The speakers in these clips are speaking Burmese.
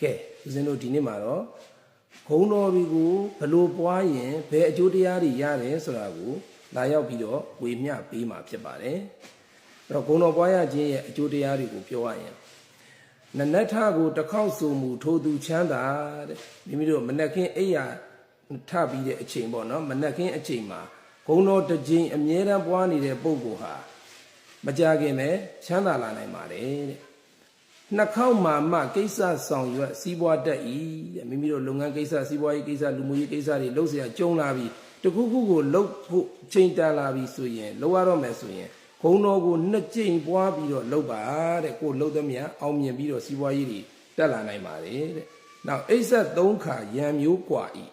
ကဲဦးဇင်းတို့ဒီနေ့မှာတော့ဂုံတော်တွေကိုဘလို့ပွားရင်ဘယ်အကျိုးတရားတွေရတယ်ဆိုတာကိုလာရောက်ပြီးတော့ဝေမျှပေးမှာဖြစ်ပါတယ်အဲ့တော့ဂုံတော်ပွားရခြင်းရဲ့အကျိုးတရားတွေကိုပြောရရင်နနက်ထကိုတစ်ခေါက်ဆိုမူထိုသူချမ်းသာတဲ့မိမိတို့မနက်ခင်းအိယာထပြီးတဲ့အချိန်ပေါ့နော်မနက်ခင်းအချိန်မှာဂုံတော်တစ်ကြိမ်အမြဲတမ်းပွားနေတဲ့ပုဂ္ဂိုလ်ဟာမကြခင်ပဲချမ်းသာလာနိုင်ပါတယ်တဲ့ နှစ်ခေါက်မှမှကိစ္စဆောင်ရွက်စီးပွားတတ်၏တဲ့မိမိတို့လုပ်ငန်းကိစ္စစီးပွားရေးကိစ္စလူမှုရေးကိစ္စတွေလုပ်เสียကြုံလာပြီးတခုခုကိုလုပ်ဖို့ချိန်တန်လာပြီးဆိုရင်လုပ်ရတော့မယ်ဆိုရင်ဂုံတော်ကိုနှစ်ကြိမ်ပွားပြီးတော့လုပ်ပါတဲ့ကိုလှုပ်သမျှအောင်မြင်ပြီးတော့စီးပွားရေးတွေတက်လာနိုင်ပါတယ်တဲ့နောက်အိစ္ဆက်သုံးခါရံမျိုးกว่า၏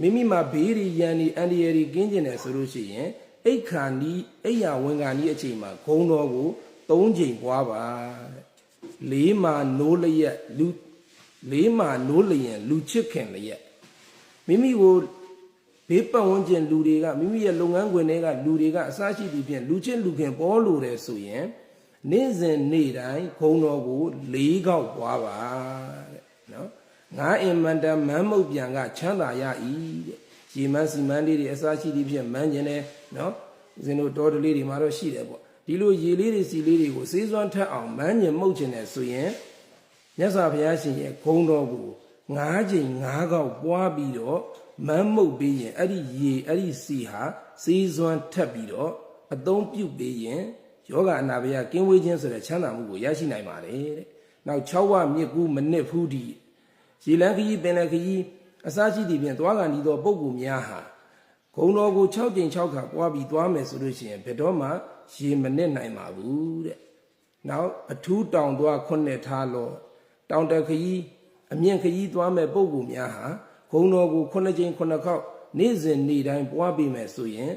မိမိမှာဘေးရီရန်ဒီအန်ဒီယရီကင်းကျင်တယ်ဆိုလို့ရှိရင်အိတ်ခါနီးအိယာဝင်ခါနီးအချိန်မှာဂုံတော်ကို၃ချိန်ပွားပါတဲ့ လေးမာနိုးလျက်လူလေးမာနိုးလျင်လူချစ်ခင်လျက်မိမိကိုဘေးပတ်ဝန်းကျင်လူတွေကမိမိရဲ့လုပ်ငန်းခွင်တွေကလူတွေကအစရှိသည်ဖြင့်လူချစ်လူခင်ပေါ်လို့တယ်ဆိုရင်နေ့စဉ်နေ့တိုင်းခုံတော်ကိုလေးခေါက်ပွားပါတဲ့နော်ငါအင်မန်တမန်းမုတ်ပြန်ကချမ်းသာရ၏တဲ့ရေမန်းစီမန်းလေးတွေအစရှိသည်ဖြင့်မန်းကျင်တယ်နော်ဦးဇင်းတို့တော်တလေးတွေမှာတော့ရှိတယ်ပေါ့ ဒီလိုရေလေးတွေစီလေးတွေကိုစေးစွမ်းထက်အောင်မန်းကျင်မှုတ်ကျင်တယ်ဆိုရင်မြတ်စွာဘုရားရှင်ရဲ့ဂုံတော်ကို၅ချိန်၅ခေါက်ပွားပြီးတော့မန်းမှုတ်ပြီးရင်အဲ့ဒီရေအဲ့ဒီစီဟာစေးစွမ်းထက်ပြီးတော့အသုံးပြုပြီးရင်ယောဂအနာဘယကင်းဝေးခြင်းဆိုတဲ့ချမ်းသာမှုကိုရရှိနိုင်ပါတယ်တဲ့နောက်6ဝမြစ်ကူးမနစ်ဖူးဒီရေလန်းခကြီးပင်လယ်ခကြီးအစရှိသည်ဖြင့်သွားကန်ဒီသောပုဂ္ဂိုလ်များဟာဂုံတော်ကို6ကြိမ်6ခါပွားပြီးသွားမယ်ဆိုလို့ရှိရင်ဘယ်တော့မှ ရေမနစ်နိုင်ပါဘူးတဲ့နောက်အထူးတောင်သွားခုနှစ်ထားလောတောင်တခကြီးအမြင့်ခကြီးသွားမဲ့ပုဂ္ဂိုလ်များဟာဂုံတော်ကိုခုနှစ်ကြိမ်ခုနှစ်ခေါက်နေ့စဉ်နေ့တိုင်းပွားပြီးမယ်ဆိုရင်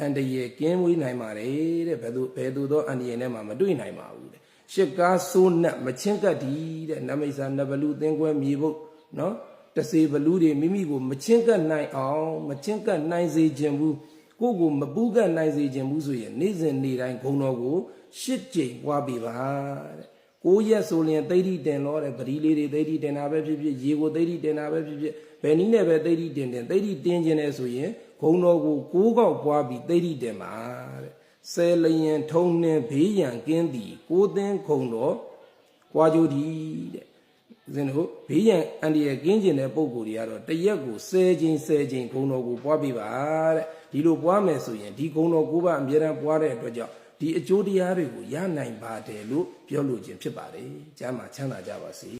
အန္တရာယ်ကင်းဝေးနိုင်ပါတယ်တဲ့ဘယ်သူဘယ်သူသောအန္တရာယ်နဲ့မှမတွေ့နိုင်ပါဘူးတဲ့ရှစ်ကားဆိုးနတ်မချင်းကပ်ဒီတဲ့နမိတ်စာနဘလူသင်္ကွဲမြေဖို့နော်တစေဘလူတွေမိမိကိုမချင်းကပ်နိုင်အောင်မချင်းကပ်နိုင်စေခြင်းဘူး ကိုယ့်ကိုမပူးကပ်နိုင်စေခြင်းဘူးဆိုရင်နေ့စဉ်နေ့တိုင်းဂုံတော်ကိုရှစ်ကြိမ်ပွားပြီးပါတဲ့ကိုးရက်ဆိုရင်သိတိတင်လို့တဲ့ပရိလေးတွေသိတိတင်တာပဲဖြစ်ဖြစ်ရေကိုသိတိတင်တာပဲဖြစ်ဖြစ်ဘယ်နည်းနဲ့ပဲသိတိတင်တင်သိတိတင်ခြင်းလဲဆိုရင်ဂုံတော်ကိုကိုးကောက်ပွားပြီးသိတိတင်ပါတဲ့ဆယ်လျင်ထုံနှင်းဘေးရန်ကင်းသည်ကိုးသင်းခုံတော်ပွားကြိုးဒီတဲ့ ဦးဇင်းတို့ဘေးရန်အန္တရာယ်ကင်းကျင်တဲ့ပုံကိုယ်တွေကတော့တရက်ကို10ချိန်10ချိန်ဂုံတော်ကိုပွားပြပါတဲ့ဒီလိုပွားမယ်ဆိုရင်ဒီဂုံတော်ကိုပါအမြဲတမ်းပွားတဲ့အတွက်ကြောင့်ဒီအကျိုးတရားတွေကိုရနိုင်ပါတယ်လို့ပြောလို့ခြင်းဖြစ်ပါတယ်ကျမ်းမှာချမ်းသာကြပါစေ